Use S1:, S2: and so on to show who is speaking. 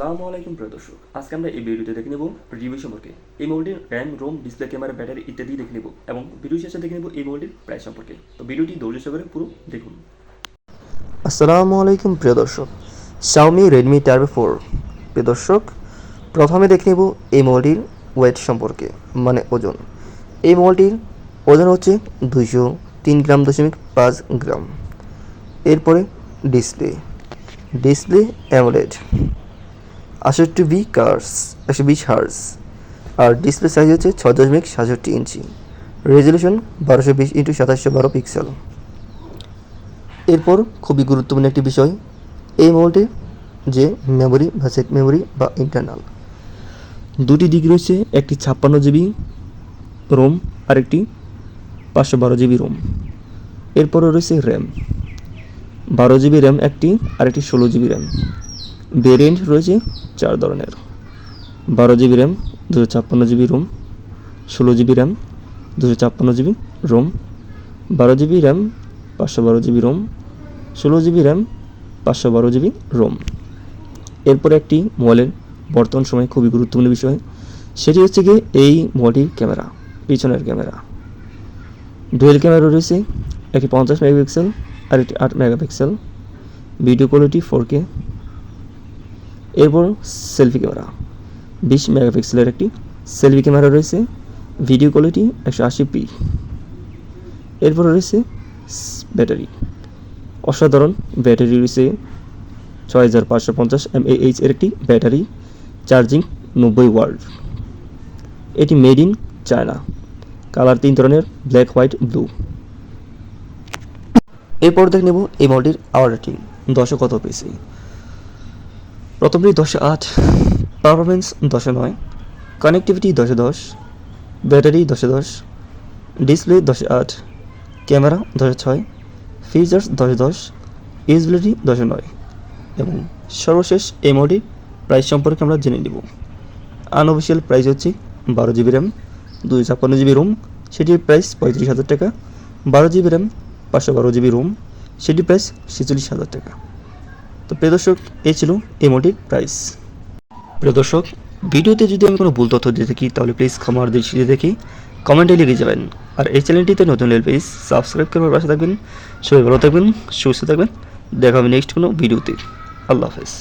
S1: আসসালামু আলাইকুম প্রিয় দর্শক। আজকে আমরা এই ভিডিওতে দেখে নেব রিভিউ সম্পর্কে। এই মোবাইলটির RAM ROM display camera battery ইত্যাদি দেখে নেব এবং ভিডিও শেষে দেখে নেব এই মোবাইলটির প্রাইস সম্পর্কে। তো ভিডিওটি ধৈর্য সহকারে পুরো দেখুন।
S2: আসসালামু আলাইকুম প্রিয় দর্শক। শাওমি রেডমি টার্বো ফোর প্রিয় দর্শক, প্রথমে দেখে নেব এই মোবাইলটির ওয়েট সম্পর্কে মানে ওজন। এই মোবাইলটির ওজন হচ্ছে দুইশো তিন গ্রাম দশমিক পাঁচ গ্রাম। এরপরে ডিসপ্লে ডিসপ্লে অ্যামোলেড আষট্টি বি কার্স একশো বিশ হার্স আর ডিসপ্লে সাইজ হচ্ছে ছ দশমিক সাতষট্টি ইঞ্চি। রেজলিউশন বারোশো বিশ ইন্টু সাতাশশো বারো পিক্সেল এরপর খুবই গুরুত্বপূর্ণ একটি বিষয়, এই মোবাইলটির যে মেমোরি বা সেট মেমোরি বা ইন্টারনাল দুটি দিক রয়েছে, একটি ছাপ্পান্ন জিবি রোম আর একটি পাঁচশো বারো জিবি রোম এরপরে রয়েছে র্যাম বারো জিবি র্যাম একটি আর একটি ষোলো জিবি র্যাম ভেরিয়েন্ট রয়েছে চার ধরনের। বারো জিবি র্যাম দুশো ছাপ্পান্ন জিবি রোম ষোলো জিবি র্যাম দুশো ছাপ্পান্ন জিবি রোম বারো জিবি র্যাম পাঁচশো বারো জিবি রোম ষোলো জিবি র্যাম পাঁচশো বারো জিবি রোম এরপরে একটি মোবাইলের বর্তমান সময়ে খুবই গুরুত্বপূর্ণ বিষয়, সেটি হচ্ছে গিয়ে এই মোবাইলটির ক্যামেরা, পিছনের ক্যামেরা। ডুয়েল ক্যামেরা রয়েছে, একটি পঞ্চাশ মেগাপিক্সেল আর একটি আট megapixel. Video quality four K এরপর সেলফি ক্যামেরা। বিশ মেগাপিক্সেলের একটি সেলফি ক্যামেরা রয়েছে ভিডিও কোয়ালিটি একশো আশি পি। এরপর রয়েছে ব্যাটারি। অসাধারণ ব্যাটারি রয়েছে, ছয় হাজার পাঁচশো পঞ্চাশ এমএএইচ এর একটি ব্যাটারি চার্জিং নব্বই ওয়ার্ড এটি মেড ইন চায়না কালার তিন ধরনের ব্ল্যাক হোয়াইট ব্লু এরপর দেখে নেব এই মডেলটির আওয়ার রেটিং দশে কত পেয়েছি? প্রথমটি দশে আট পারফরমেন্স দশে নয় কানেক্টিভিটি দশে দশ ব্যাটারি দশে দশ ডিসপ্লে দশে আট ক্যামেরা দশে ছয় ফিচার্স দশে দশ ইউজবিলিটি দশে নয় এবং সর্বশেষ এই মোডির প্রাইস সম্পর্কে আমরা জেনে নেব। আনঅফিসিয়াল প্রাইস হচ্ছে বারো জিবি র্যাম দুই ছাপ্পান্ন জিবি রোম সেটির প্রাইস পঁয়ত্রিশ হাজার টাকা, বারো জিবি র্যাম পাঁচশো বারো জিবি রোম সেটির প্রাইস ছেচল্লিশ হাজার টাকা। তো প্রিয় দর্শক, এই ছিল এই মোটির প্রাইস প্রিয় দর্শক, ভিডিওতে যদি আমি কোনো ভুল তথ্য দিয়ে থাকি, তাহলে প্লিজ ক্ষমার দৃষ্টিতে দেখি। কমেন্টে লিখে যাবেন। আর এই চ্যানেলটিতে নতুন রেল প্লিজ সাবস্ক্রাইব করবার পাশে থাকবেন। সবাই ভালো থাকবেন, সুস্থ থাকবেন। দেখা হবে নেক্সট কোনো ভিডিওতে। আল্লাহ হাফেজ।